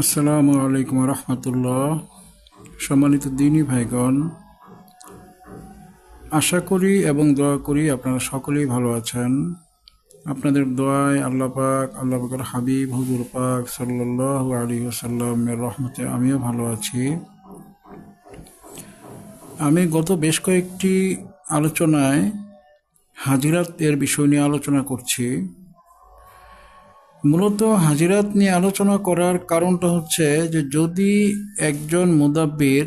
আসসালামু আলাইকুম রহমতুল্লাহ। সম্মানিত দিনী ভাইগণ, আশা করি এবং দোয়া করি আপনারা সকলেই ভালো আছেন। আপনাদের দোয়ায় আল্লাহ পাক, আল্লাহ পাকের হাবিব, হুজুর পাক সাল্লাহ আলী সাল্লামের রহমতে আমিও ভালো আছি। আমি গত বেশ কয়েকটি আলোচনায় হাজিরাত এর বিষয় নিয়ে আলোচনা করছি। মূলত হাজিরাত নিয়ে আলোচনা করার কারণটা হচ্ছে যে যদি একজন মুদাব্বির,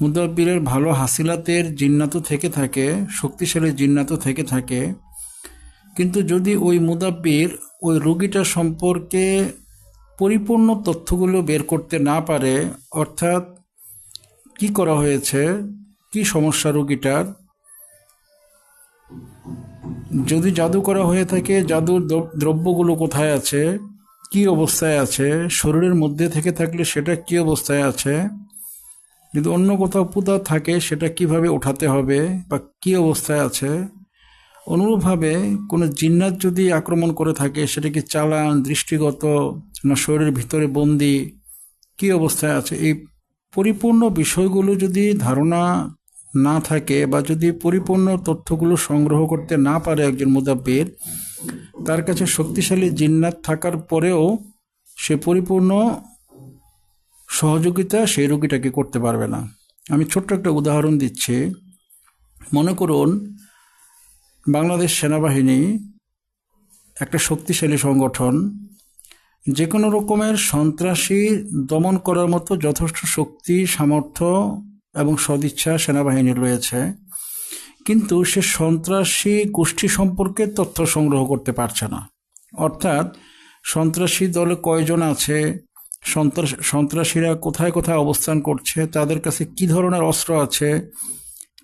মুদাব্বিরের ভালো হাসিলাতের জিন্নাত থেকে থাকে, শক্তিশালী জিন্নাত থেকে থাকে, কিন্তু যদি ওই মুদাব্বির ওই রুগীটা সম্পর্কে পরিপূর্ণ তথ্যগুলো বের করতে না পারে, অর্থাৎ কি করা হয়েছে, কি সমস্যা রুগীটার যদি জাদু করা হয়ে থাকে, জাদুর দ্রব্যগুলো কোথায় আছে? কি অবস্থায় আছে? শরীরের মধ্যে থেকে থাকলে সেটা কি অবস্থায় আছে? যদি অন্য কোথাও পুতা থাকে, সেটা কীভাবে উঠাতে হবে বা কি অবস্থায় আছে? অনুরূপভাবে কোনো জিন্নাত যদি আক্রমণ করে থাকে সেটা কি চালান, দৃষ্টিগত, না শরীরের ভিতরে বন্দি, কি অবস্থায় আছে? এই পরিপূর্ণ বিষয়গুলো যদি ধারণা না থাকে বা যদি পরিপূর্ণ তথ্যগুলো সংগ্রহ করতে না পারে একজন মুদাব্বির, তার কাছে শক্তিশালী জিন্নাত থাকার পরেও সে পরিপূর্ণ সহযোগিতা সেই রোগীটাকে করতে পারবে না। আমি ছোট্ট একটা উদাহরণ দিচ্ছি। মনে করুন, বাংলাদেশ সেনাবাহিনী একটা শক্তিশালী সংগঠন যে কোনো রকমের সন্ত্রাসী দমন করার মতো যথেষ্ট শক্তি, সামর্থ্য এবং সদিচ্ছা সেনাবাহিনীর রয়েছে। কিন্তু সে সন্ত্রাসী গোষ্ঠী সম্পর্কে তথ্য সংগ্রহ করতে পারছে না। অর্থাৎ সন্ত্রাসী দলে কয়জন আছে, সন্ত্রাস, সন্ত্রাসীরা কোথায় কোথায় অবস্থান করছে, তাদের কাছে কি ধরনের অস্ত্র আছে,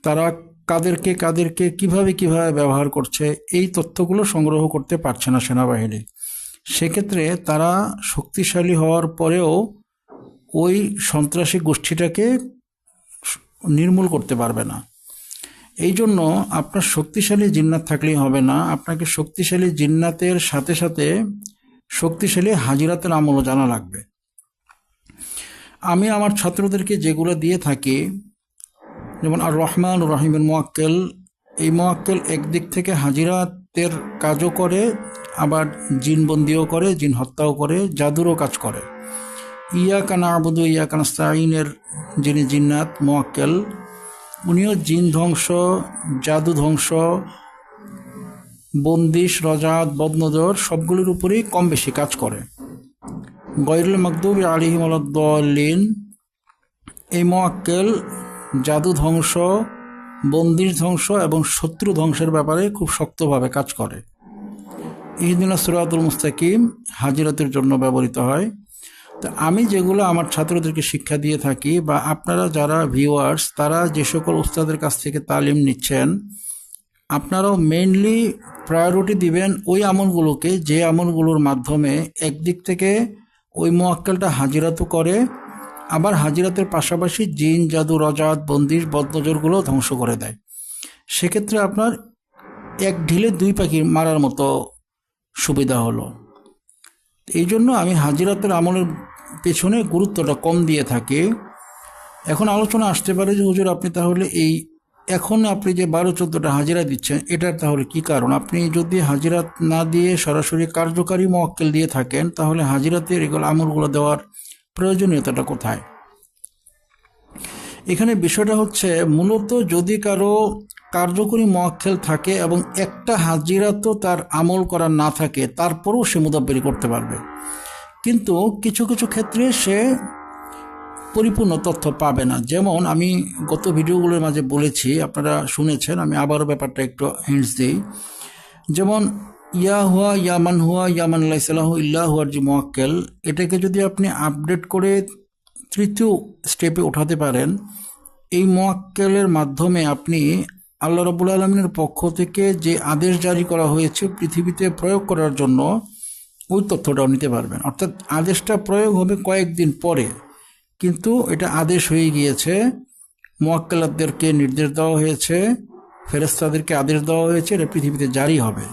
তারা কাদেরকে কাদেরকে কীভাবে কীভাবে ব্যবহার করছে, এই তথ্যগুলো সংগ্রহ করতে পারছে না সেনাবাহিনী। সেক্ষেত্রে তারা শক্তিশালী হওয়ার পরেও ওই সন্ত্রাসী গোষ্ঠীটাকে নির্মূল করতে পারবে না। এই জন্য আপনার শক্তিশালী জিন্নাত থাকলেই হবে না। আপনাকে শক্তিশালী জিন্নাতের সাথে সাথে শক্তিশালী হাজিরাতের আমলও জানা লাগবে। আমি আমার ছাত্রদেরকে যেগুলো দিয়ে থাকি, যেমন আর রহমান রহিমের মোয়াক্কেল, এই মোয়াক্কেল একদিক থেকে হাজিরাতের কাজও করে, আবার জিনবন্দিও করে, জিন হত্যাও করে, জাদুরও কাজ করে। ইয়া কানা আবুদু ইয়া কানাস্তাইনের যিনি জিন্নাত, মোয়াক্কেল, উনিও জিন ধ্বংস, জাদু ধ্বংস, বন্দিশ, রজাত, বদনজর, সবগুলির উপরেই কম বেশি কাজ করে। গয়রুল মকদুব আলিহিম আলদ্দলিন এই মোয়াক্কেল জাদু ধ্বংস, বন্দিশ ধ্বংস এবং শত্রু ধ্বংসের ব্যাপারে খুব শক্তভাবে কাজ করে। ইহদিনা সুরাতুল মুস্তাকিম হাজিরাতের জন্য ব্যবহৃত হয়। তো আমি যেগুলো আমার ছাত্রদেরকে শিক্ষা দিয়ে থাকি বা আপনারা যারা ভিউয়ার্স তারা যে সকল উস্তাদের কাছ থেকে তালিম নিচ্ছেন, আপনারাও মেইনলি প্রায়োরিটি দিবেন ওই আমলগুলোকে, যে আমলগুলোর মাধ্যমে একদিক থেকে ওই মোয়াক্কেলটা হাজিরাতও করে, আবার হাজিরাতের পাশাপাশি জিন, জাদু, রজাত, বন্দিশ বদনজরগুলো ধ্বংস করে দেয়। সেক্ষেত্রে আপনার এক ঢিলে দুই পাখি মারার মতো সুবিধা হলো। এই জন্য আমি হাজিরাতের আমলের পেছনে গুরুত্বটা কম দিয়ে থাকি। এখন আলোচনা আসতে পারে যে, হুজুর, আপনি তাহলে এই এখন আপনি যে বারো চোদ্দোটা হাজিরা দিচ্ছেন, এটার তাহলে কি কারণ? আপনি যদি হাজিরাত না দিয়ে সরাসরি কার্যকারী মোয়াক্কেল দিয়ে থাকেন, তাহলে হাজিরাতের এগুলো আমলগুলো দেওয়ার প্রয়োজনীয়তাটা কোথায়? এখানে বিষয়টা হচ্ছে, মূলত যদি কারও কার্যকরী মোয়াক্কেল থাকে এবং একটা হাজিরা তো তার আমল করা না থাকে, তারপরেও সে মুদাব্বরি করতে পারবে। কিন্তু কিছু কিছু ক্ষেত্রে সে পরিপূর্ণ তথ্য পাবে না। যেমন আমি গত ভিডিওগুলোর মাঝে বলেছি, আপনারা শুনেছেন, আমি আবারও ব্যাপারটা একটু হিন্টস দিই। যেমন, ইয়া হুয়া ইয়ামান হুয়া ইয়ামান আল্লাহ ইল্লাহ হুয়ার যে মোয়াক্কেল। এটাকে যদি আপনি আপডেট করে তৃতীয় স্টেপে ওঠাতে পারেন, এই মোয়াক্কেলের মাধ্যমে আপনি আল্লাহ রবুল আলমিনের পক্ষ থেকে যে আদেশ জারি করা হয়েছে পৃথিবীতে প্রয়োগ করার জন্য, ওই তথ্যটাও নিতে পারবেন। অর্থাৎ আদেশটা প্রয়োগ হবে কয়েকদিন পরে। কিন্তু এটা আদেশ হয়ে গিয়েছে, মোয়াক্কেলাতদেরকে নির্দেশ দেওয়া হয়েছে ফেরেস্তাদেরকে আদেশ দেওয়া হয়েছে, এটা পৃথিবীতে জারি হবে।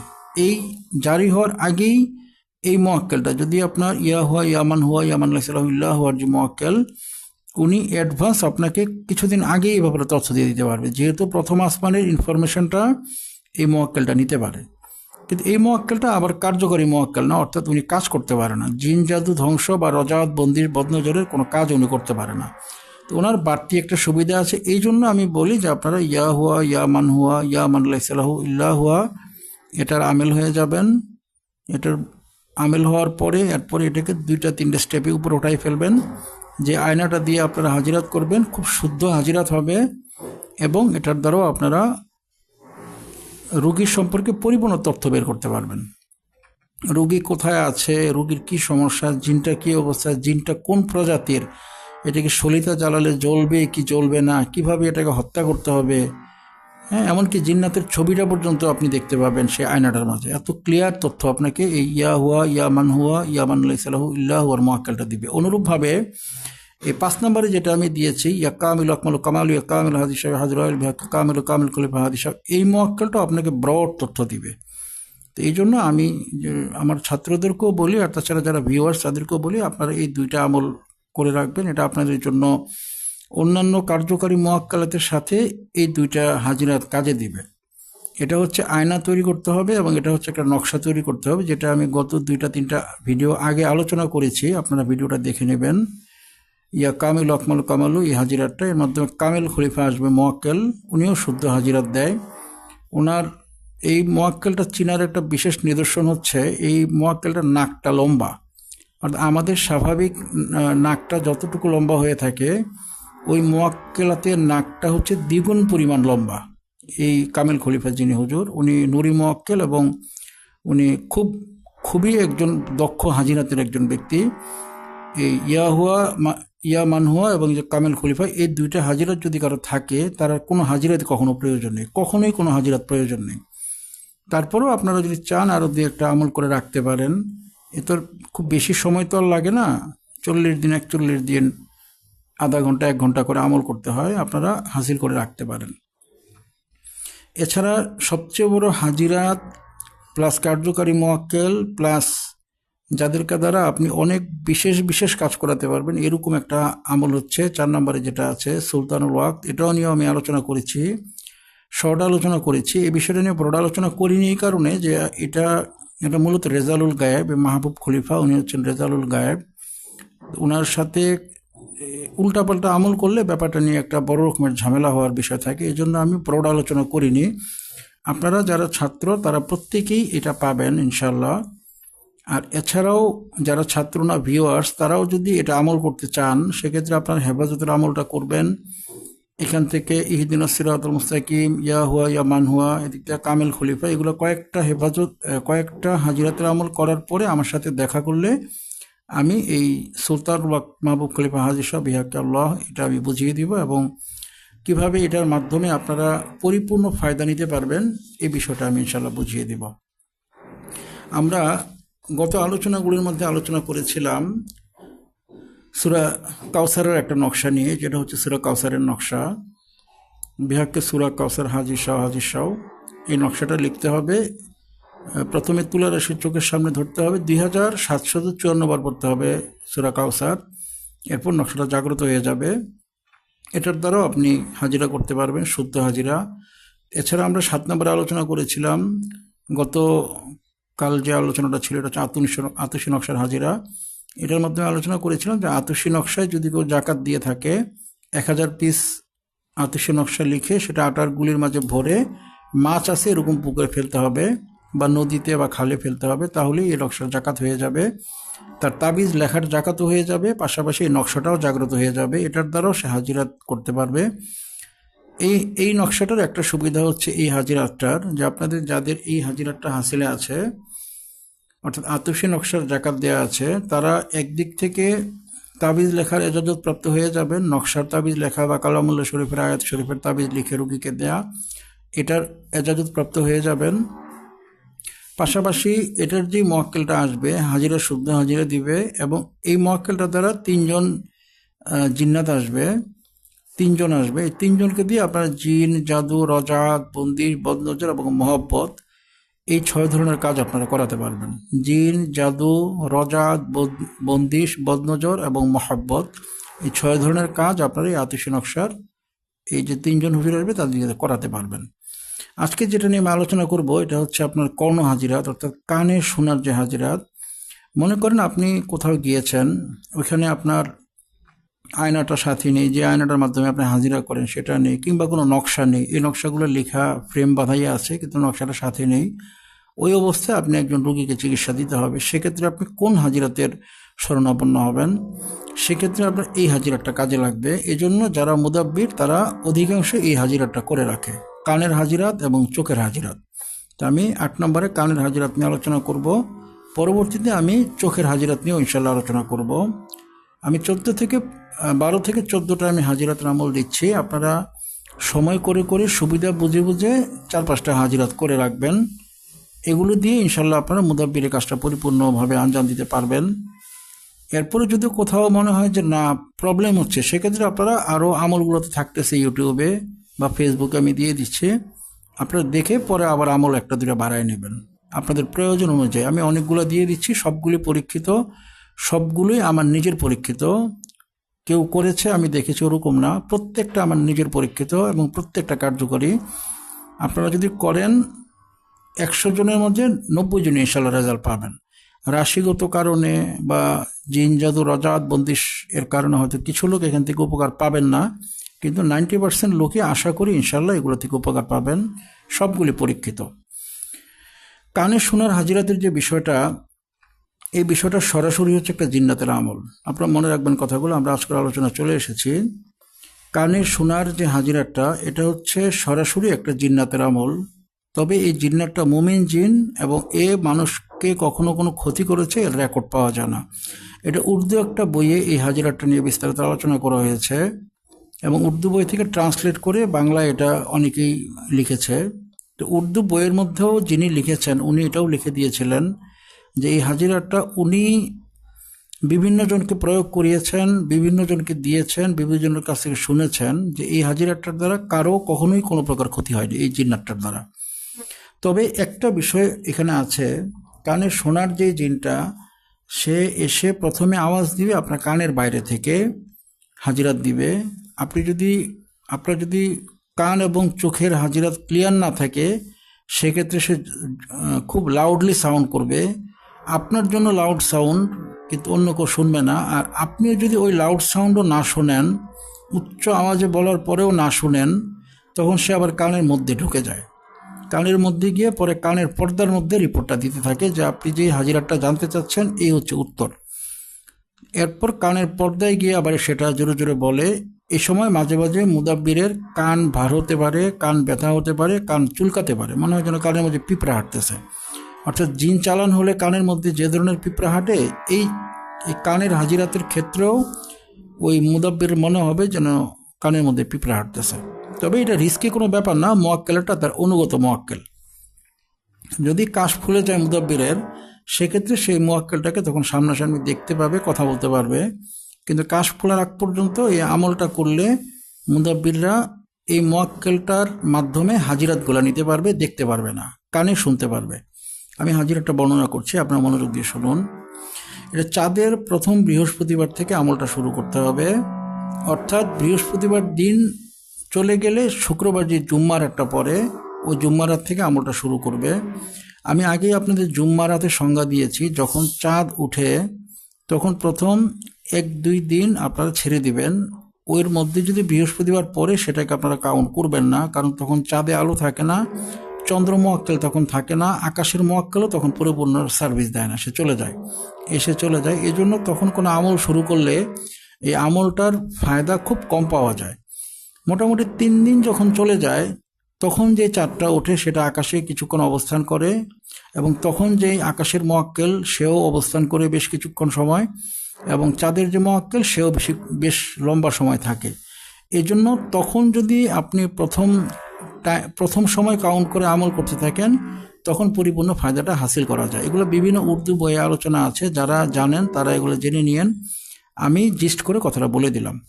এই জারি হওয়ার আগেই এই মোয়াক্কেলটা, যদি আপনার ইয়া হুয়া ইয়ামান হুয়া ইয়ামান ইল্লাহ হুয়ার যে মোয়াক্কেল উনি অ্যাডভান্স আপনাকে কিছুদিন আগে এই ব্যাপারে তথ্য দিয়ে দিতে পারবে। যেহেতু প্রথম আসমানের ইনফরমেশনটা এই মোয়াক্কেলটা নিতে পারে। কিন্তু এই মোয়াক্কেলটা আবার কার্যকরী মোয়াক্কেল না, অর্থাৎ উনি কাজ করতে পারে না। জিন, জাদু, ধ্বংস বা রজাত, বন্দির, বদনজরের কোনো কাজ উনি করতে পারে না। তো ওনার বাড়তি একটা সুবিধা আছে। এই জন্য আমি বলি যে আপনারা ইয়া হুয়া, ইয়া মান হুয়া, ইয়া মান সালাহু ইল্লাহ হুয়া, এটার আমেল হয়ে যাবেন। এটার আমেল হওয়ার পরে, এরপরে এটাকে দুইটা, তিনটে স্টেপে উপরে উঠাই ফেলবেন। যে আয়নাটা দিয়ে আপনারা হাজিরাত করবেন, খুব শুদ্ধ হাজিরাত হবে এবং এটার দ্বারাও আপনারা রুগীর সম্পর্কে পরিপূর্ণ তথ্য বের করতে পারবেন। রুগী কোথায় আছে, রুগীর কি সমস্যা, জিনটা কি অবস্থা, জিনটা কোন প্রজাতির, এটাকে সলিতা জ্বালালে জ্বলবে কি জ্বলবে না, কীভাবে এটাকে হত্যা করতে হবে হ্যাঁ এমনকি জিন্নাতের ছবিটা পর্যন্ত আপনি দেখতে পাবেন সেই আয়নাটার মাঝে। এত ক্লিয়ার তথ্য আপনাকে এই ইয়া হুয়া, ইয়া মান হুয়া, ইয়া মান সালাহু ইল্লাহ হুয়ার মহাক্কালটা দিবে। অনুরূপভাবে এই পাঁচ নম্বরে যেটা আমি দিয়েছি, ইয়া কামিল আকমাল কামাল, ইয়া কামিল হাদিস সাহেব হাজর কামিল কামিল কলিফা হাদিস এই মহাক্কালটা আপনাকে ব্রড তথ্য দিবে। তো এই জন্য আমি আমার ছাত্রদেরকেও বলি আর তাছাড়া যারা ভিউয়ার্স তাদেরকেও বলি, আপনারা এই দুইটা আমল করে রাখবেন। এটা আপনাদের জন্য অন্যান্য কার্যকারী মোয়াক্কালাতের সাথে এই দুইটা হাজিরাত কাজে দিবে। এটা হচ্ছে আয়না তৈরি করতে হবে এবং এটা হচ্ছে একটা নকশা তৈরি করতে হবে, যেটা আমি গত দুইটা, তিনটা ভিডিও আগে আলোচনা করেছি। আপনারা ভিডিওটা দেখে নেবেন। ইয়া কামিল আকমাল কামালু, এই হাজিরাতটা, এর মাধ্যমে কামিল খলিফা আসবে মোয়াক্কেল উনিও শুদ্ধ হাজিরাত দেয়। ওনার এই মোয়াক্কেলটা চিনার একটা বিশেষ নিদর্শন হচ্ছে, এই মোয়াক্কেলটার নাকটা লম্বা। অর্থাৎ আমাদের স্বাভাবিক নাকটা যতটুকু লম্বা হয়ে থাকে ওই মোয়াক্কেলাতের নাকটা হচ্ছে দ্বিগুণ পরিমাণ লম্বা। এই কামেল খলিফা যিনি হুজুর, উনি নুরি মোয়াক্কেল এবং উনি খুব, খুবই একজন দক্ষ হাজিরাতের একজন ব্যক্তি। এই ইয়াহুয়া ইয়া মানহুয়া এবং যে কামেল খলিফা, এই দুইটা হাজিরাত যদি কারও থাকে, তার কোনো হাজিরাত কখনো প্রয়োজন নেই, কখনোই কোনো হাজিরাত প্রয়োজন নেই। তারপরেও আপনারা যদি চান আরও দু একটা আমল করে রাখতে পারেন, এ তো খুব বেশি সময় তো আর লাগে না, চল্লিশ দিন, একচল্লিশ দিন আধা ঘণ্টা, এক ঘণ্টা করে আমল করতে হয়, আপনারা হাসিল করে রাখতে পারেন। এছাড়া সবচেয়ে বড় হাজিরাত প্লাস কার্যকারী মোয়াক্কেল প্লাস যাদেরকে দ্বারা আপনি অনেক বিশেষ বিশেষ কাজ করাতে পারবেন, এরকম একটা আমল হচ্ছে। চার নম্বরে যেটা আছে, সুলতানুল ওয়াক এটাও নিয়েও আমি আলোচনা করেছি শর্ট আলোচনা করেছি। এই বিষয়টা নিয়ে বড় আলোচনা করিনি এই কারণে যে এটা এটা মূলত রেজালুল গায়েব মাহবুব খলিফা, উনি হচ্ছেন রেজালুল গায়েব। ওনার সাথে উল্টাপাল্টা আমল করলে ব্যাপারটা নিয়ে একটা বড় রকমের ঝামেলা হওয়ার বিষয় থাকে, এই জন্য আমি প্রৌঢ় আলোচনা করিনি। আপনারা যারা ছাত্র, তারা প্রত্যেকেই এটা পাবেন ইনশাল্লাহ আর এছাড়াও যারা ছাত্র না ভিউয়ার্স তারাও যদি এটা আমল করতে চান, সেক্ষেত্রে আপনার হেফাজতের আমলটা করবেন। এখান থেকে ইহিদিন সিরাতুল মুস্তাকিম, ইয়া হুয়া, ইয়া মান হুয়া, এদিক থেকে কামেল খলিফা, এগুলো কয়েকটা হেফাজত, কয়েকটা হাজিরাতের আমল করার পরে আমার সাথে দেখা করলে আমি এই সুলতান মাহবুব খলিফা হাজির সাহ আল্লাহ, এটা আমি বুঝিয়ে দিব এবং কীভাবে এটার মাধ্যমে আপনারা পরিপূর্ণ ফায়দা নিতে পারবেন, এই বিষয়টা আমি ইনশাল্লাহ বুঝিয়ে দিব। আমরা গত আলোচনাগুলির মধ্যে আলোচনা করেছিলাম সুরা কাউসারের একটা নকশা নিয়ে, যেটা হচ্ছে সুরা কাউসারের নকশা। বিহাককে সুরা কাউসার হাজির শাহ হাজির শাহ, এই নকশাটা লিখতে হবে। প্রথমে তুলা রাশির চোখের সামনে ধরতে হবে। দুই হাজার সাতশত চুয়ান্ন বার পড়তে হবে সুরা কাউসার। এরপর নকশাটা জাগ্রত হয়ে যাবে। এটার দ্বারাও আপনি হাজিরা করতে পারবেন, শুদ্ধ হাজিরা। এছাড়া আমরা সাত নম্বরে আলোচনা করেছিলাম, গত কাল যে আলোচনাটা ছিল, এটা হচ্ছে আতুষ আতুষি নকশার হাজিরা। এটার মাধ্যমে আলোচনা করেছিলাম যে আতুষি নকশায় যদি কেউ জাকাত দিয়ে থাকে, এক হাজার পিস আতুষি নকশা লিখে সেটা আটার গুলির মাঝে ভরে মাছ আছে, এরকম পুকুরে ফেলতে হবে। বা নদীতে বা খালে ফেলতে হবে, তাহলেই এই নকশার জাকাত হয়ে যাবে। তার তাবিজ লেখার জাকাতও হয়ে যাবে, পাশাপাশি এই নকশাটাও জাগ্রত হয়ে যাবে। এটার দ্বারাও সে হাজিরাত করতে পারবে। এই এই নকশাটার একটা সুবিধা হচ্ছে এই হাজিরাতটার, যে আপনাদের যাদের এই হাজিরাতটা হাসিলে আছে, অর্থাৎ আতসী নকশার জাকাত দেওয়া আছে, তারা একদিক থেকে তাবিজ লেখার এজাজত প্রাপ্ত হয়ে যাবেন, নকশার তাবিজ লেখা বা কালামুল্লা শরীফের আয়াত শরীফের তাবিজ লিখে রুগীকে দেয়া, এটার এজাজত প্রাপ্ত হয়ে যাবেন। পাশাপাশি এটার যে মক্কেলটা আসবে, হাজিরা শুদ্ধ হাজিরা দিবে এবং এই মক্কেলটা দ্বারা তিনজন জিন্নাত আসবে, তিনজন আসবে। এই তিনজনকে দিয়ে আপনার জিন, জাদু রজাত বন্দির বদনজর এবং মহব্বত, এই ছয় ধরনের কাজ আপনারা করাতে পারবেন। জিন, জাদু বদ- বন্দিশ বদনজর এবং মহাব্বত, এই ছয় ধরনের কাজ আপনারা এই আতিশি নকশার, এই যে তিনজন হুজুর আসবে তাদের করাতে পারবেন। আজকে যেটা নিয়ে আমি আলোচনা করব, এটা হচ্ছে আপনার কর্ণ হাজিরাত, অর্থাৎ কানে শোনার যে হাজিরাত। মনে করেন আপনি কোথাও গিয়েছেন, ওইখানে আপনার আয়নাটা সাথে নেই, যে আয়নাটার মাধ্যমে আপনি হাজিরা করেন সেটা নেই, কিংবা কোনো নকশা নেই। এই নকশাগুলো লেখা ফ্রেম বাঁধাই আছে, কিন্তু নকশাটা সাথে নেই। ওই অবস্থায় আপনি একজন রোগীকে চিকিৎসা দিতে হবে। সেক্ষেত্রে আপনি কোন হাজিরাতের শরণাপন্ন হবেন? সেক্ষেত্রে আপনার এই হাজিরাটা কাজে লাগবে। এজন্য যারা মুদাব্বির, তারা অধিকাংশ এই হাজিরাটা করে রাখে। কানের হাজিরাত এবং চোখের হাজিরাত। তো আমি আট নম্বরে কানের হাজিরাত নিয়ে আলোচনা করব। পরবর্তীতে আমি চোখের হাজিরাত নিয়েও ইনশাল্লাহ আলোচনা করব। আমি চোদ্দ থেকে, বারো থেকে চোদ্দোটা আমি হাজিরাত আমল দিচ্ছি। আপনারা সময় করে করে সুবিধা বুঝে বুঝে চার পাঁচটা হাজিরাত করে রাখবেন। এগুলো দিয়ে ইনশাল্লাহ আপনারা মুদাব্বিরের কাজটা পরিপূর্ণভাবে আঞ্জাম দিতে পারবেন। এরপরে যদি কোথাও মনে হয় যে না প্রবলেম হচ্ছে, সেক্ষেত্রে আপনারা আরও আমলগুলোতে থাকতেছে ইউটিউবে। বা ফেসবুকে আমি দিয়ে দিচ্ছি, আপনারা দেখে পরে আবার আমল একটা দুটো বাড়ায় নেবেন। আপনাদের প্রয়োজন অনুযায়ী আমি অনেকগুলো দিয়ে দিচ্ছি, সবগুলি পরীক্ষিত, সবগুলোই আমার নিজের পরীক্ষিত। কেউ করেছে, আমি দেখেছি ওরকম না। প্রত্যেকটা আমার নিজের পরীক্ষিত এবং প্রত্যেকটা কার্যকরী। আপনারা যদি করেন, একশো জনের মধ্যে নব্বই জন ইনশাল্লাহ রেজাল্ট পাবেন। রাশিগত কারণে বা জিন জাদু রজাত, বন্দিশ এর কারণে হয়তো কিছু লোক এখান থেকে উপকার পাবেন না। কিন্তু নাইনটি পার্সেন্ট লোকে আশা করি ইনশাল্লাহ এগুলো থেকে উপকার পাবেন। সবগুলি পরীক্ষিত। কানে শোনার হাজিরাতের যে বিষয়টা, এই বিষয়টা সরাসরি হচ্ছে একটা জিন্নাতের আমল। আপনারা মনে রাখবেন কথাগুলো, আমরা আজকের আলোচনা চলে এসেছি। কানে শোনার যে হাজিরাটা এটা হচ্ছে সরাসরি একটা জিন্নাতের আমল। তবে এই জিন্নাতটা মোমেন জিন এবং এ মানুষকে কখনো কোনো ক্ষতি করেছে, এর রেকর্ড পাওয়া যায় না। এটা উর্দু একটা বইয়ে এই হাজিরাটা নিয়ে বিস্তারিত আলোচনা করা হয়েছে। এবং উর্দু বই থেকে ট্রান্সলেট করে বাংলায় এটা অনেকেই লিখেছে। তো উর্দু বইয়ের মধ্যেও যিনি লিখেছেন, উনি এটাও লিখে দিয়েছিলেন যে এই হাজিরাটা উনি বিভিন্ন জনকে প্রয়োগ করিয়েছেন, বিভিন্ন জনকে দিয়েছেন, বিভিন্ন জনের কাছ থেকে শুনেছেন যে এই হাজিরাটার দ্বারা কারও কখনোই কোনো প্রকার ক্ষতি হয়নি এই জিন্নারটার দ্বারা। তবে একটা বিষয় এখানে আছে, কানে শোনার যে জিনটা, সে এসে প্রথমে আওয়াজ দিবে আপনার কানের বাইরে থেকে, হাজিরাত দিবে আপনি যদি, আপনার যদি কান এবং চোখের হাজিরাত ক্লিয়ার না থাকে, সেক্ষেত্রে সে খুব লাউডলি সাউন্ড করবে। আপনার জন্য লাউড সাউন্ড কিন্তু অন্য কেউ শুনবে না। আর আপনিও যদি ওই লাউড সাউন্ডও না শোনেন, উচ্চ আওয়াজে বলার পরেও না শুনেন, তখন সে আবার কানের মধ্যে ঢুকে যায়। কানের মধ্যে গিয়ে পরে কানের পর্দার মধ্যে রিপোর্টটা দিতে থাকে যে আপনি যে হাজিরাটা জানতে চাচ্ছেন, এই হচ্ছে উত্তর। এরপর কানের পর্দায় গিয়ে আবার সেটা জোরে জোরে বলে এই সময় মাঝে মাঝে মুদাব্বিরের কান ভার হতে পারে, কান ব্যথা হতে পারে, কান চুলকাতে পারে। মনে হয় যেন কানের মধ্যে পিঁপড়া হাঁটতেছে। অর্থাৎ জিন চালান হলে কানের মধ্যে যে ধরনের পিঁপড়া হাঁটে এই কানের হাজিরাতের ক্ষেত্রেও ওই মুদাব্বির মনে হবে যেন কানের মধ্যে পিঁপড়া হাঁটতেছে। তবে এটা রিস্কি কোনো ব্যাপার না, মোয়াক্কেলটা তার অনুগত মোয়াক্কেল। যদি কাশ ফুলে যায় মুদাব্বিরের, সেক্ষেত্রে সেই মোয়াক্কেলটাকে তখন সামনাসামনি দেখতে পাবে, কথা বলতে পারবে। কিন্তু কাশ ফোলার আগ পর্যন্ত এই আমলটা করলে মুদাব্বিররা এই মোয়াক্কেলটার মাধ্যমে হাজিরাত হাজিরাতগুলো নিতে পারবে, দেখতে পারবে না, কানে শুনতে পারবে। আমি হাজিরাটা বর্ণনা করছি, আপনার মনোযোগ দিয়ে শুনুন। এটা চাঁদের প্রথম বৃহস্পতিবার থেকে আমলটা শুরু করতে হবে। অর্থাৎ বৃহস্পতিবার দিন চলে গেলে শুক্রবার যে জুম্মার একটা পরে, ওই জুম্মার রাত থেকে আমলটা শুরু করবে। আমি আগেই আপনাদের জুম্মার রাতে সংজ্ঞা দিয়েছি, যখন চাঁদ উঠে, তখন প্রথম এক দুই দিন আপনারা ছেড়ে দিবেন। ওর মধ্যে যদি বৃহস্পতিবার পরে সেটাকে আপনারা কাউন্ট করবেন না, কারণ তখন চাঁদে আলো থাকে না, চন্দ্র মোয়াক্কেল তখন থাকে না, আকাশের মোয়াক্কেলও তখন পরিপূর্ণ সার্ভিস দেয় না, সে চলে যায়। এসে চলে যায়। এজন্য তখন কোনো আমল শুরু করলে এই আমলটার ফায়দা খুব কম পাওয়া যায়। মোটামুটি তিন দিন যখন চলে যায়, তখন যে চাঁদটা ওঠে সেটা আকাশে কিছুক্ষণ অবস্থান করে এবং তখন যেই আকাশের মোয়াক্কেল সেও অবস্থান করে বেশ কিছুক্ষণ সময়। এবং চাঁদের যে মোয়াক্কেল সেও বেশি, বেশ লম্বা সময় থাকে। এজন্য তখন যদি আপনি প্রথম প্রথম সময় কাউন্ট করে আমল করতে থাকেন, তখন পরিপূর্ণ ফায়দাটা হাসিল করা যায়। এগুলো বিভিন্ন উর্দু বইয়ে আলোচনা আছে। যারা জানেন, তারা এগুলো জেনে নিয়েন। আমি জিস্ট করে কথাটা বলে দিলাম।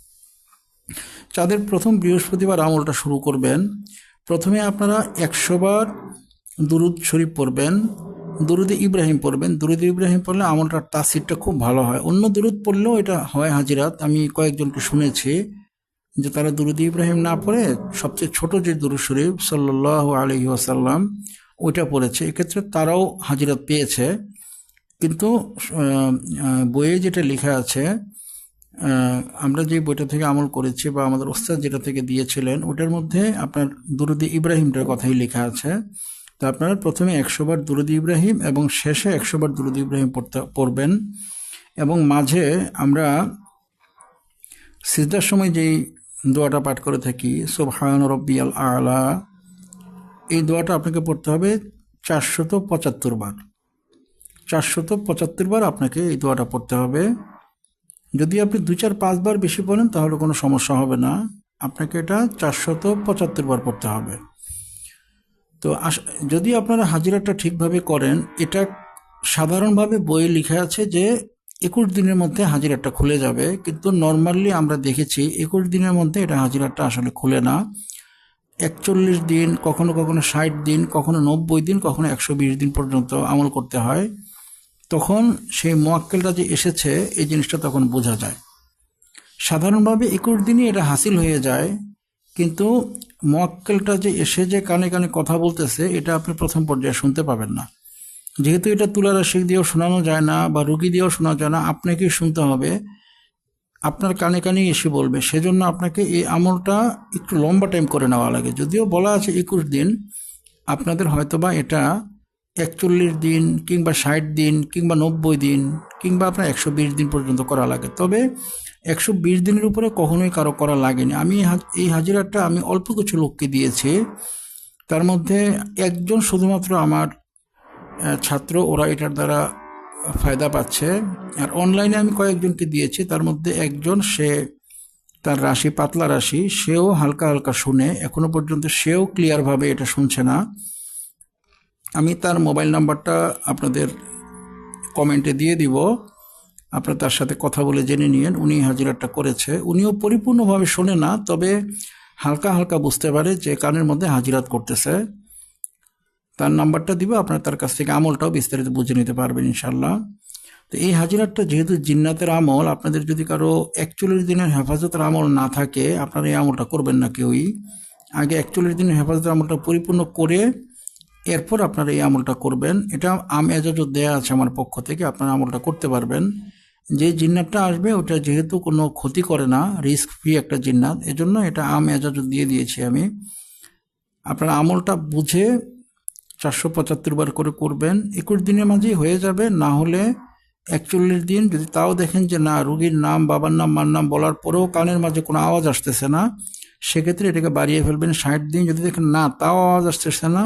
চাঁদের প্রথম বৃহস্পতিবার আমলটা শুরু করবেন। প্রথমে আপনারা একশোবার দুরুদ শরীফ পড়বেন। দুরুদে ইব্রাহিম পড়বেন। দুরুদ ইব্রাহিম পড়লে আমলটার তাসিরটা খুব ভালো হয়। অন্য দুরুদ পড়লেও এটা হয় হাজিরাত। আমি কয়েকজনকে শুনেছি যে তারা দুরুদ ইব্রাহিম না পড়ে সবচেয়ে ছোট যে দুরু শরীফ সাল্লাহ আলহি আসাল্লাম ওইটা পড়েছে। এক্ষেত্রে তারাও হাজিরাত পেয়েছে। কিন্তু বইয়ে যেটা লেখা আছে আমরা যে বইটা থেকে আমল করেছি বা আমাদের ওস্তাদ যেটা থেকে দিয়েছিলেন ওটার মধ্যে আপনার দুরুদি ইব্রাহিমটার কথাই লেখা আছে। তো আপনারা প্রথমে একশো বার দুরুদি ইব্রাহিম এবং শেষে একশো বার দুরুদি ইব্রাহিম পড়তে, পড়বেন। এবং মাঝে আমরা সিজদার সময় যেই দোয়াটা পাঠ করে থাকি সোবহান রব্বিয়াল আলা, এই দোয়াটা আপনাকে পড়তে হবে চারশত পঁচাত্তর বার। চারশত পঁচাত্তর বার আপনাকে এই দোয়াটা পড়তে হবে। যদি আপনি দু চার পাঁচবার বেশি পড়েন তাহলে কোনো সমস্যা হবে না। আপনাকে এটা চারশত পঁচাত্তর বার পড়তে হবে। তো যদি আপনারা হাজিরাটা ঠিকভাবে করেন, এটা সাধারণভাবে বইয়ে লেখা আছে যে একুশ দিনের মধ্যে হাজিরাটা খুলে যাবে। কিন্তু নর্মালি আমরা দেখেছি একুশ দিনের মধ্যে এটা হাজিরাটা আসলে খুলে না। একচল্লিশ দিন, কখনো কখনো ষাট দিন, কখনো নব্বই দিন, কখনো একশো বিশ দিন পর্যন্ত আমল করতে হয়। তখন সেই মোয়াক্কেলটা যে এসেছে, এই জিনিসটা তখন বোঝা যায়। সাধারণভাবে একুশ দিনই এটা হাসিল হয়ে যায়, কিন্তু মোয়াক্কেলটা যে এসে যে কানে কানে কথা বলতেছে, এটা আপনি প্রথম পর্যায়ে শুনতে পাবেন না। যেহেতু এটা তুলা রাশিক দিয়েও শোনানো যায় না বা রুগী দিয়েও শোনা যায় না, আপনাকেই শুনতে হবে। আপনার কানে কানেই এসে বলবে। সেজন্য আপনাকে এই আমলটা একটু লম্বা টাইম করে নেওয়া লাগে। যদিও বলা আছে একুশ দিন, আপনাদের হয়তোবা এটা একচল্লিশ দিন কিংবা ষাট দিন কিংবা নব্বই দিন কিংবা আপনার একশো বিশ দিন পর্যন্ত করা লাগে। তবে একশো বিশ দিনের উপরে কখনোই কারও করা লাগেনি। আমি এই হাজিরাটা আমি অল্প কিছু লোককে দিয়েছি। তার মধ্যে একজন শুধুমাত্র আমার ছাত্র, ওরা এটার দ্বারা ফায়দা পাচ্ছে। আর অনলাইনে আমি কয়েকজনকে দিয়েছি। তার মধ্যে একজন, সে তার রাশি, পাতলা রাশি, সেও হালকা হালকা শুনে, এখনও পর্যন্ত সেও ক্লিয়ারভাবে এটা শুনছে না। আমি তার মোবাইল নাম্বারটা আপনাদের কমেন্টে দিয়ে দিব। আপনারা তার সাথে কথা বলে জেনে নিয়েন, উনি হাজিরাটা করেছে। উনিও পরিপূর্ণভাবে শোনে না, তবে হালকা হালকা বুঝতে পারে যে কানের মধ্যে হাজিরাত করতেছে। তার নাম্বারটা দিব, আপনারা তার কাছ থেকে আমলটাও বিস্তারিত বুঝে নিতে পারবেন ইনশাল্লাহ তো এই হাজিরাতটা যেহেতু জিন্নাতের আমল, আপনাদের যদি কারও একচল্লিশ দিনের হেফাজতের আমল না থাকে, আপনারা এই আমলটা করবেন না কেউই। আগে একচল্লিশ দিনের হেফাজতের আমলটা পরিপূর্ণ করে এরপর আপনারা এই আমলটা করবেন। এটা আম এজাজত দেয়া আছে আমার পক্ষ থেকে, আপনারা আমলটা করতে পারবেন। যে জিন্নাতটা আসবে, ওটা যেহেতু কোনো ক্ষতি করে না, রিস্ক ফ্রি একটা জিন্নাত, এজন্য এটা আম এজাজত দিয়ে দিয়েছি আমি। আপনারা আমলটা বুঝে চারশো পঁচাত্তর বার করে করবেন। একুশ দিনের মাঝেই হয়ে যাবে, না হলে একচল্লিশ দিন যদি তাও দেখেন যে না, রুগীর নাম, বাবার নাম, মার নাম বলার পরেও কানের মাঝে কোনো আওয়াজ আসতেছে না, সেক্ষেত্রে এটাকে বাড়িয়ে ফেলবেন ষাট দিন। যদি দেখেন না, তাও আওয়াজ আসতেছে না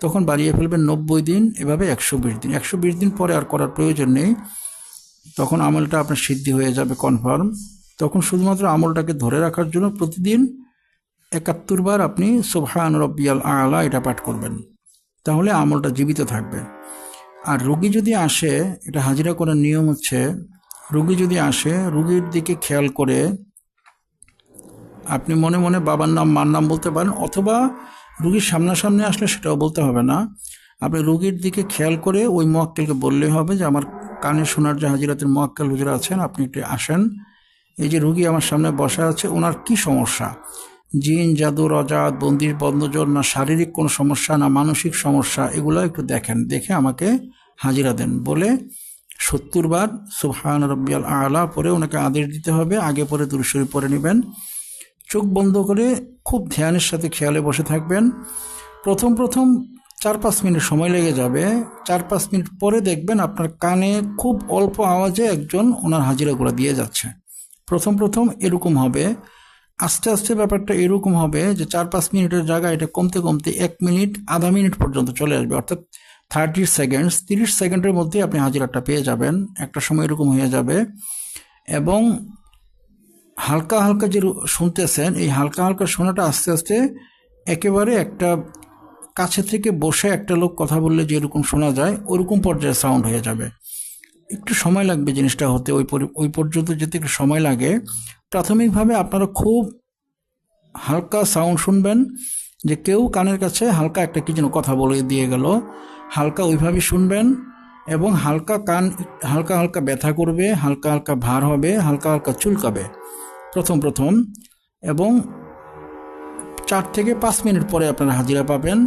তখন বাড়িয়ে ফেলবেন নব্বই দিন, এভাবে একশো বিশ দিন। একশো বিশ দিন পরে আর করার প্রয়োজন নেই। তখন আমলটা আপনার সিদ্ধি হয়ে যাবে কনফার্ম তখন শুধুমাত্র আমলটাকে ধরে রাখার জন্য প্রতিদিন একাত্তর বার আপনি সোভান রব্বিয়াল আলা এটা পাঠ করবেন। তাহলে আমলটা জীবিত থাকবে। আর রুগী যদি আসে, এটা হাজিরা করার নিয়ম হচ্ছে, রুগী যদি আসে, রুগীর দিকে খেয়াল করে আপনি মনে মনে বাবার নাম, মার নাম বলতে পারেন, অথবা রুগীর সামনাসামনি আসলে সেটাও বলতে হবে না। আপনি রুগীর দিকে খেয়াল করে ওই মোয়াক্কেলকে বললেই হবে যে, আমার কানে শোনার যে হাজিরাতের মোয়াক্কেল হুজুরা আছেন, আপনি একটু আসেন। এই যে রুগী আমার সামনে বসা আছে, ওনার কি সমস্যা? জিন, জাদু, রজাত বন্দির বন্ধজন না শারীরিক কোনো সমস্যা, না মানসিক সমস্যা, এগুলো একটু দেখেন। দেখে আমাকে হাজিরা দেন। বলে সত্তর বার সুবহান রব্বিয়াল আলা পরে ওনাকে আদেশ দিতে হবে। আগে পরে দুরুশরী পরে নেবেন। চোখ বন্ধ করে খুব ধ্যানের সাথে খেয়ালে বসে থাকবেন। প্রথম প্রথম চার পাঁচ মিনিট সময় লেগে যাবে। চার পাঁচ মিনিট পরে দেখবেন আপনার কানে খুব অল্প আওয়াজে একজন ওনার হাজিরাগুলো দিয়ে যাচ্ছে। প্রথম প্রথম এরকম হবে। আস্তে আস্তে ব্যাপারটা এরকম হবে যে চার পাঁচ মিনিটের জায়গায় এটা কমতে কমতে এক মিনিট, আধা মিনিট পর্যন্ত চলে আসবে। অর্থাৎ থার্টি সেকেন্ডস, তিরিশ সেকেন্ডের মধ্যে আপনি হাজিরাটা পেয়ে যাবেন। একটা সময় এরকম হয়ে যাবে। এবং হালকা হালকা যে শুনতেছেন, এই হালকা হালকা শোনাটা আস্তে আস্তে একেবারে একটা কাছে থেকে বসে একটা লোক কথা বললে যেরকম শোনা যায়, ওরকম পর্যায়ে সাউন্ড হয়ে যাবে। একটু সময় লাগবে জিনিসটা হতে, ওই ওই পর্যন্ত যেতে একটু সময় লাগে। প্রাথমিকভাবে আপনারা খুব হালকা সাউন্ড শুনবেন, যে কেউ কানের কাছে হালকা একটা কি যেন কথা বলে দিয়ে গেল, হালকা ওইভাবে শুনবেন এবং হালকা কান, হালকা হালকা ব্যথা করবে, হালকা হালকা ভার হবে, হালকা হালকা চুলকাবে। প্রথম প্রথম এবং চার থেকে পাঁচ মিনিট পরে আপনারা হাজিরা পাবেন।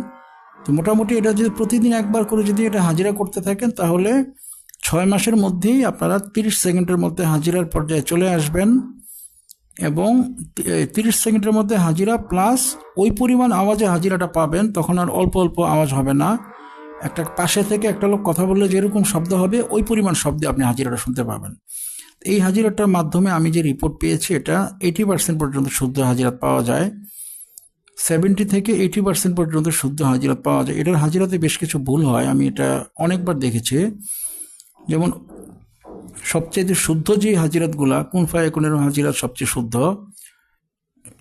তো মোটামুটি এটা যদি প্রতিদিন একবার করে যদি এটা হাজিরা করতে থাকেন, তাহলে ছয় মাসের মধ্যেই আপনারা তিরিশ সেকেন্ডের মধ্যে হাজিরার পর্যায়ে চলে আসবেন এবং তিরিশ সেকেন্ডের মধ্যে হাজিরা প্লাস ওই পরিমাণ আওয়াজে হাজিরাটা পাবেন, তখন আর অল্প অল্প আওয়াজ হবে না। একটা পাশে থেকে একটা লোক কথা বললে যেরকম শব্দ হবে, ওই পরিমাণ শব্দে আপনি হাজিরাটা শুনতে পাবেন। এই হাজিরাটার মাধ্যমে আমি যে রিপোর্ট পেয়েছি এটা এইটি পার্সেন্ট পর্যন্ত শুদ্ধ হাজিরাত পাওয়া যায়। সেভেন্টি থেকে এইটি পার্সেন্ট পর্যন্ত শুদ্ধ হাজিরাত পাওয়া যায়। এটার হাজিরাতে বেশ কিছু ভুল হয়, আমি এটা অনেকবার দেখেছি। যেমন সবচেয়ে শুদ্ধ যে হাজিরাতগুলা, কোন ফায়াকুনের হাজিরাত সবচেয়ে শুদ্ধ?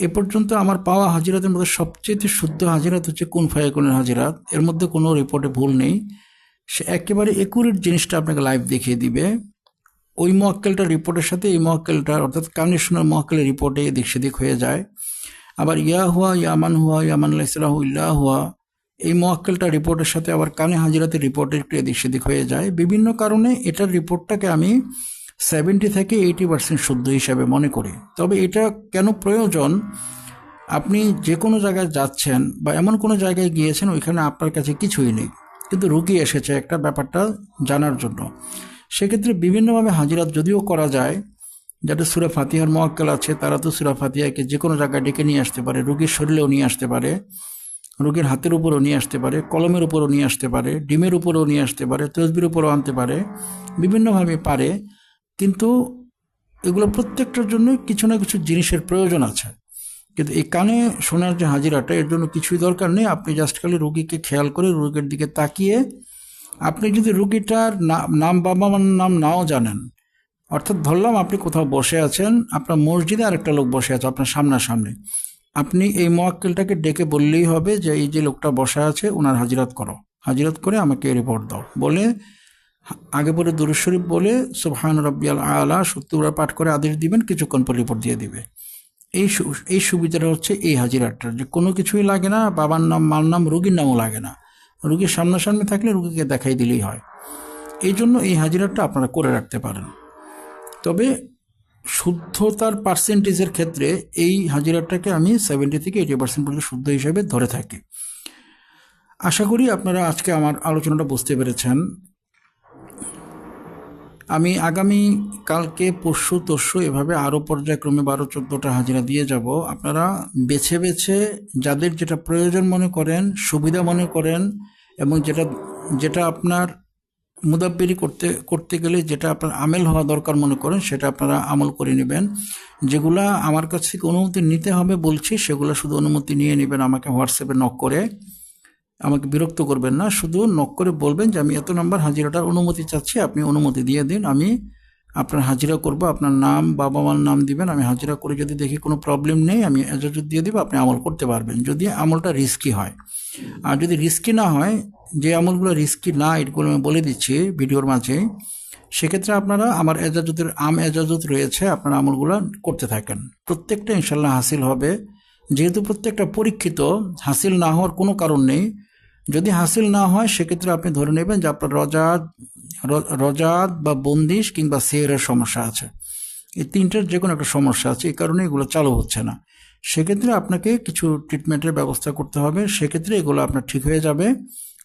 এ পর্যন্ত আমার পাওয়া হাজিরাতের মধ্যে সবচেয়ে শুদ্ধ হাজিরাত হচ্ছে কোন ফায়াকুনের হাজিরাত। এর মধ্যে কোনো রিপোর্টে ভুল নেই। সে একেবারে একুরেট জিনিসটা আপনাকে লাইভ দেখিয়ে দিবে। ওই মক্কেলটার রিপোর্টের সাথে এই মক্কেলটার অর্থাৎ কামিশনার মক্কেলের রিপোর্টে এদিক সেদিক হয়ে যায়। আবার ইয়া হুয়া ইয়ামান হুয়া ইয়ামান আলাইসালাহ ইল্লাহ হুয়া, এই মোয়াক্কেলটা রিপোর্টের সাথে আবার কানে হাজিরাতের রিপোর্টের একটু এদিক সেদিক হয়ে যায়। বিভিন্ন কারণে এটার রিপোর্টটাকে আমি সেভেন্টি থেকে এইটি পার্সেন্ট শুদ্ধ হিসাবে মনে করি। তবে এটা কেন প্রয়োজন? আপনি যে কোনো জায়গায় যাচ্ছেন বা এমন কোনো জায়গায় গিয়েছেন, ওইখানে আপনার কাছে কিছুই নেই। কিন্তু রুগী এসেছে একটা ব্যাপারটা জানার জন্য। সেক্ষেত্রে বিভিন্নভাবে হাজিরাত যদিও করা যায়, যাতে সুরা ফাতিহার মোয়াক্কেল আছে, তারা তো সুরা ফাতিহাকে যে কোনো জায়গায় ডেকে নিয়ে আসতে পারে, রুগীর শরীরেও নিয়ে আসতে পারে, রোগীর হাতের উপরও নিয়ে আসতে পারে, কলমের উপরও নিয়ে আসতে পারে, ডিমের উপরও নিয়ে আসতে পারে, তসবির উপরও আনতে পারে, বিভিন্নভাবে পারে, কিন্তু এগুলো প্রত্যেকটার জন্য কিছু না কিছু জিনিসের প্রয়োজন আছে। কিন্তু এই কানে শোনার যে হাজিরাটা, এর জন্য কিছুই দরকার নেই, আপনি জাস্ট খালি রুগীকে খেয়াল করে রুগীর দিকে তাকিয়ে আপনি যদি রুগীটার নাম বাবা মার নাম নাও জানেন, অর্থাৎ ধরলাম আপনি কোথাও বসে আছেন, আপনার মসজিদে আরেকটা লোক বসে আছে আপনার সামনাসামনি, আপনি এই মোয়াক্কেলটাকে ডেকে বললেই হবে যে এই যে লোকটা বসা আছে ওনার হাজিরাত করো, হাজিরাত করে আমাকে রিপোর্ট দাও। বলে আগে পরে দুরুশরীফ বলে সুবহান রব্বিয়াল আলা সত্যুরা পাঠ করে আদেশ দিবেন, কিছুক্ষণ পর রিপোর্ট দিয়ে দিবে। এই এই সুবিধাটা হচ্ছে এই হাজিরাটার যে কোনো কিছুই লাগে না, বাবার নাম, মার নাম, রুগীর নামও লাগে না। রুগীর সামনাসামনি থাকলে রুগীকে দেখাই দিলেই হয়। এই জন্য এই হাজিরাটা আপনারা করে রাখতে পারেন। তবে শুদ্ধতার পার্সেন্টেজের ক্ষেত্রে এই হাজিরাটাকে আমি সেভেন্টি থেকে এইটি পার্সেন্ট পর্যন্ত শুদ্ধ হিসেবে ধরে থাকি। আশা করি আপনারা আজকে আমার আলোচনাটা বুঝতে পেরেছেন। আমি আগামী কালকে, পরশু, তরশু এভাবে আরও পর্যায়ক্রমে বারো, চোদ্দোটা হাজিরা দিয়ে যাব। আপনারা বেছে বেছে যাদের যেটা প্রয়োজন মনে করেন, সুবিধা মনে করেন এবং যেটা যেটা আপনার মুদাব্বিরি করতে করতে গেলে যেটা আপনার আমেল হওয়া দরকার মনে করেন, সেটা আপনারা আমল করে নেবেন। যেগুলা আমার কাছ থেকে অনুমতি নিতে হবে বলছি, সেগুলো শুধু অনুমতি নিয়ে নেবেন আমাকে হোয়াটসঅ্যাপে নক করে। আমাকে বিরক্ত করবেন না, শুধু নক করে বলবেন যে আমি এত নাম্বার হাজিরাটার অনুমতি চাচ্ছি, আপনি অনুমতি দিয়ে দিন, আমি আপনার হাজিরা করব, আপনার নাম, বাবা মার নাম দিবেন, আমি হাজিরা করে যদি দেখি কোনো প্রবলেম নেই, আমি এজাজত দিয়ে দিব, আপনি আমল করতে পারবেন, যদি আমলটা রিস্কি হয়। আর যদি রিস্কি না হয়, যে আমলগুলো রিস্কি না, এগুলো আমি বলে দিচ্ছি ভিডিওর মাঝে, সেক্ষেত্রে আপনারা আমার এজাজতের আম এজাজত রয়েছে, আপনারা আমলগুলো করতে থাকেন। প্রত্যেকটা ইনশাল্লাহ হাসিল হবে। যেহেতু প্রত্যেকটা পরীক্ষিত, হাসিল না হওয়ার কোনো কারণ নেই যদি হাসিল না হয়, সেক্ষেত্রে আপনি ধরে নেবেন যে আপনার রজাত রজাত বা বন্দিশ কিংবা সেয়ের সমস্যা আছে। এই তিনটার যে কোনো একটা সমস্যা আছে, এই কারণে এগুলো চালু হচ্ছে না। সেক্ষেত্রে আপনাকে কিছু ট্রিটমেন্টের ব্যবস্থা করতে হবে। সেক্ষেত্রে এগুলো আপনার ঠিক হয়ে যাবে।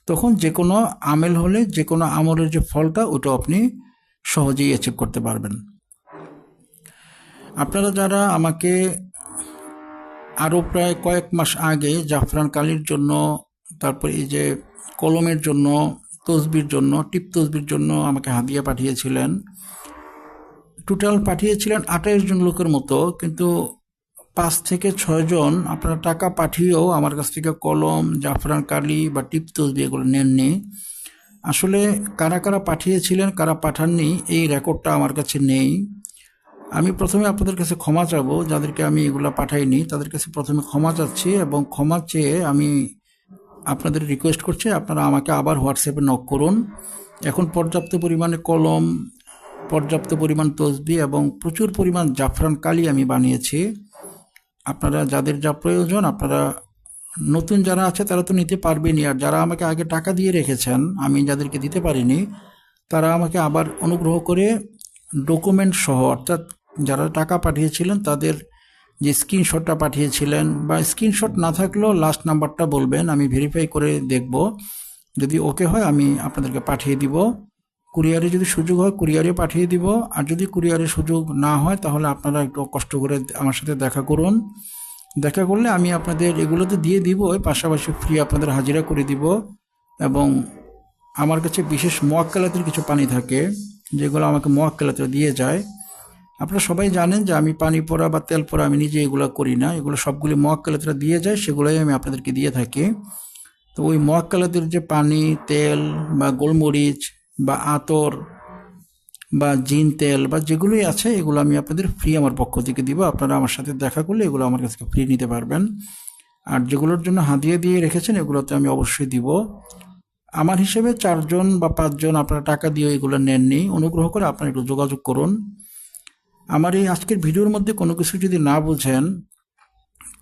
তখন যে কোনো আমেল হলে যে কোনো আমলের যে ফলটা, ওটা আপনি সহজেই অ্যাচিভ করতে পারবেন। আপনারা যারা আমাকে আরও প্রায় কয়েক মাস আগে জাফরান কালির জন্য তারপর এই যে কলমের জন্য, তসবির জন্য, টিপ তসবির জন্য আমাকে হাদিয়া পাঠিয়েছিলেন। টোটাল পাঠিয়েছিলেন আঠাইশ জন লোকের মতো, কিন্তু পাঁচ থেকে ছয়জন আপনারা টাকা পাঠিয়েও আমার কাছ থেকে কলম, জাফরান কালি বা টিপ তসবি এগুলো নেননি। আসলে কারা কারা পাঠিয়েছিলেন, কারা পাঠাননি, এই রেকর্ডটা আমার কাছে নেই। আমি প্রথমে আপনাদের কাছে ক্ষমা চাবো, যাদেরকে আমি এগুলো পাঠাইনি, তাদের কাছে প্রথমে ক্ষমা চাচ্ছি এবং ক্ষমা চেয়ে আমি আপনাদের রিকোয়েস্ট করছি, আপনারা আমাকে আবার হোয়াটসঅ্যাপে নক করুন। এখন পর্যাপ্ত পরিমাণে কলম, পর্যাপ্ত পরিমাণ তসবি এবং প্রচুর পরিমাণ জাফরান কালি আমি বানিয়েছি। আপনারা যাদের যা প্রয়োজন, আপনারা নতুন যারা আছে তারা তো নিতে পারবেনই। আর যারা আমাকে আগে টাকা দিয়ে রেখেছেন, আমি যাদেরকে দিতে পারিনি, তারা আমাকে আবার অনুগ্রহ করে ডকুমেন্ট সহ, অর্থাৎ যারা টাকা পাঠিয়েছিলেন তাদের যে স্ক্রিনশটটা পাঠিয়েছিলেন বা স্ক্রিনশট না থাকলেও লাস্ট নাম্বারটা বলবেন, আমি ভেরিফাই করে দেখব। যদি ওকে হয়, আমি আপনাদেরকে পাঠিয়ে দিব। কুরিয়ারে যদি সুযোগ হয় কুরিয়ারে পাঠিয়ে দিব। আর যদি কুরিয়ারে সুযোগ না হয়, তাহলে আপনারা একটু কষ্ট করে আমার সাথে দেখা করুন। দেখা করলে আমি আপনাদের এগুলো তো দিয়ে দিব ওই পাশাপাশি ফ্রি আপনাদের হাজিরা করে দিব। এবং আমার কাছে বিশেষ মোয়াক্কালাতের কিছু পানি থাকে, যেগুলো আমাকে মোয়াক্কালাতে দিয়ে যায়। আপনারা সবাই জানেন যে আমি পানি পোড়া বা তেল পোড়া, আমি নিজে এগুলো করি না। এগুলো সবগুলি মোয়াক্কালাতরা দিয়ে যায়, সেগুলোই আমি আপনাদেরকে দিয়ে থাকি। তো ওই মোয়াক্কালাতের যে পানি, তেল বা গোলমরিচ বা আতর বা জিন তেল বা যেগুলোই আছে, এগুলো আমি আপনাদের ফ্রি আমার পক্ষ থেকে দিব। আপনারা আমার সাথে দেখা করলে এগুলো আমার কাছে ফ্রি নিতে পারবেন। আর যেগুলোর জন্য হাদিয়া দিয়ে রেখেছেন, এগুলোতে আমি অবশ্যই দিব। আমার হিসেবে চারজন বা পাঁচজন আপনারা টাকা দিয়ে এগুলো নেননি। অনুগ্রহ করে আপনারা একটু যোগাযোগ করুন। আমার এই আজকের ভিডিওর মধ্যে কোনো কিছু যদি না বুঝেন,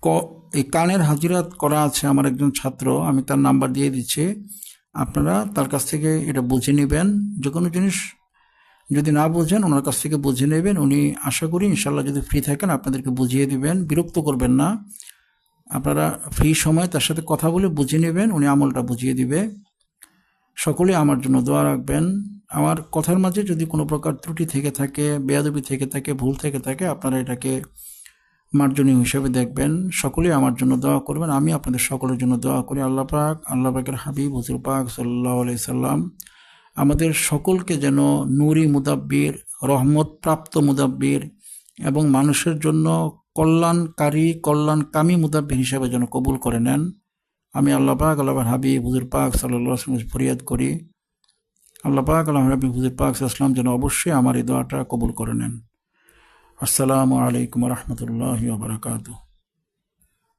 ক, এই কানের হাজিরাত করা আছে আমার একজন ছাত্র, আমি তার নাম্বার দিয়ে দিচ্ছি। আপনারা তার কাছ থেকে এটা বুঝে নেবেন। যে কোনো জিনিস যদি না বোঝেন, ওনার কাছ থেকে বুঝে নেবেন। উনি আশা করি ইনশাল্লাহ যদি ফ্রি থাকেন, আপনাদেরকে বুঝিয়ে দিবেন। বিরক্ত করবেন না। আপনারা ফ্রি সময় তার সাথে কথা বলে বুঝে নেবেন। উনি আমলটা বুঝিয়ে দিবে। সকলে আমার জন্য দোয়া রাখবেন। আমার কথার মাঝে যদি কোনো প্রকার ত্রুটি থেকে থাকে, বেয়াদবি থেকে থাকে, ভুল থেকে থাকে, আপনারা এটাকে মার্জনীয় হিসেবে দেখবেন। সকলেই আমার জন্য দোয়া করবেন। আমি আপনাদের সকলের জন্য দোয়া করি। আল্লাহ পাক, আল্লাহ পাকের হাবিব, হুজুর পাক সাল্লাহ সাল্লাম, আমাদের সকলকে যেন নুরি মুদাব্বির রহমত প্রাপ্ত মুদাব্বির এবং মানুষের জন্য কল্যাণকারী, কল্যাণকামী মুদাব্বির হিসেবে যেন কবুল করে নেন। আমি আল্লাহ পাক, আল্লাহ হাবিব, হুজুর পাক সাল্লাহ ফরিয়াদ করি। আল্লাহ পাক আল্লাহ হুজুর পাক ইসলাম যেন অবশ্যই আমার এই দোয়াটা কবুল করে নেন। আসসালামু আলাইকুম রহমতুল্লাহ বারকাতুহ।